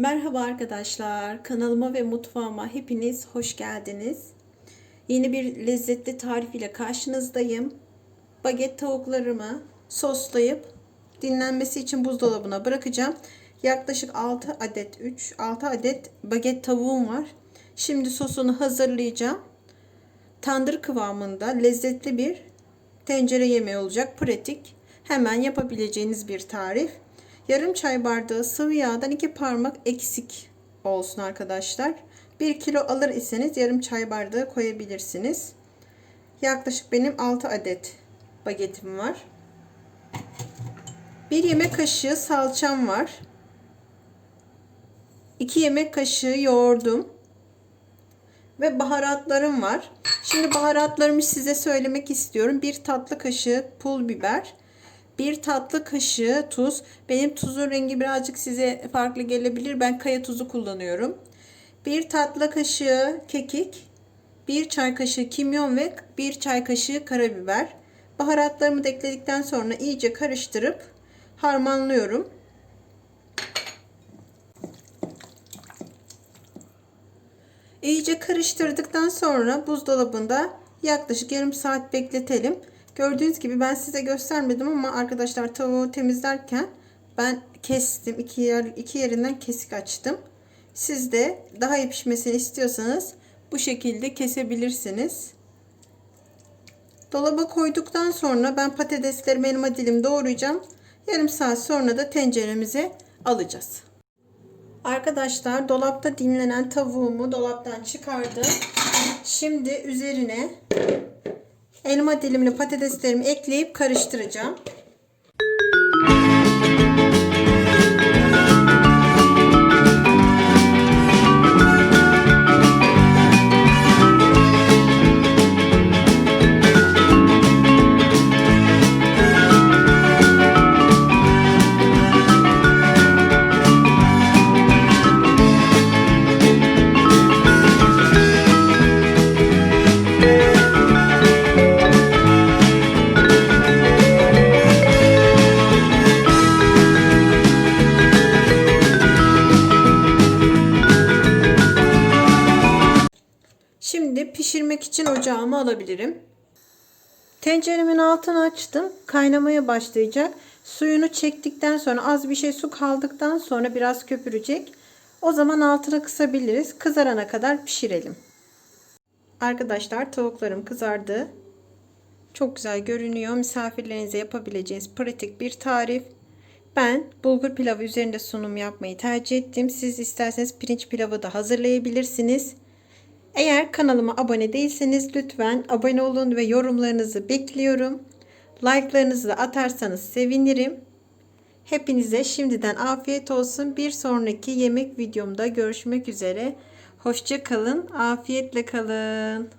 Merhaba arkadaşlar. Kanalıma ve mutfağıma hepiniz hoş geldiniz. Yeni bir lezzetli tarif ile karşınızdayım. Baget tavuklarımı soslayıp dinlenmesi için buzdolabına bırakacağım. Yaklaşık 6 adet 3 6 adet baget tavuğum var. Şimdi sosunu hazırlayacağım. Tandır kıvamında lezzetli bir tencere yemeği olacak. Pratik. Hemen yapabileceğiniz bir tarif. Yarım çay bardağı sıvı yağdan iki parmak eksik olsun arkadaşlar. 1 kilo alır iseniz yarım çay bardağı koyabilirsiniz. Yaklaşık benim 6 adet bagetim var. 1 yemek kaşığı salçam var. 2 yemek kaşığı yoğurdum. Ve baharatlarım var. Şimdi baharatlarımı size söylemek istiyorum. 1 tatlı kaşığı pul biber. 1 tatlı kaşığı tuz. Benim tuzun rengi birazcık size farklı gelebilir. Ben kaya tuzu kullanıyorum. 1 tatlı kaşığı kekik. 1 çay kaşığı kimyon ve 1 çay kaşığı karabiber. Baharatlarımı da ekledikten sonra iyice karıştırıp harmanlıyorum. İyice karıştırdıktan sonra buzdolabında yaklaşık yarım saat bekletelim. Gördüğünüz gibi ben size göstermedim ama arkadaşlar tavuğu temizlerken ben kestim. iki, yer, iki yerinden kesik açtım. Siz de daha iyi pişmesini istiyorsanız bu şekilde kesebilirsiniz. Dolaba koyduktan sonra ben patateslerimi elma dilim doğrayacağım. Yarım saat sonra da tenceremize alacağız. Arkadaşlar dolapta dinlenen tavuğumu dolaptan çıkardım. Şimdi üzerine elma dilimli patateslerimi ekleyip karıştıracağım. Şimdi pişirmek için ocağımı alabilirim. Tenceremin altını açtım. Kaynamaya başlayacak. Suyunu çektikten sonra az bir şey su kaldıktan sonra biraz köpürecek. O zaman altını kısabiliriz. Kızarana kadar pişirelim. Arkadaşlar tavuklarım kızardı. Çok güzel görünüyor. Misafirlerinize yapabileceğiniz pratik bir tarif. Ben bulgur pilavı üzerinde sunum yapmayı tercih ettim. Siz isterseniz pirinç pilavı da hazırlayabilirsiniz. Eğer kanalıma abone değilseniz lütfen abone olun ve yorumlarınızı bekliyorum. Like'larınızı da atarsanız sevinirim. Hepinize şimdiden afiyet olsun. Bir sonraki yemek videomda görüşmek üzere. Hoşça kalın. Afiyetle kalın.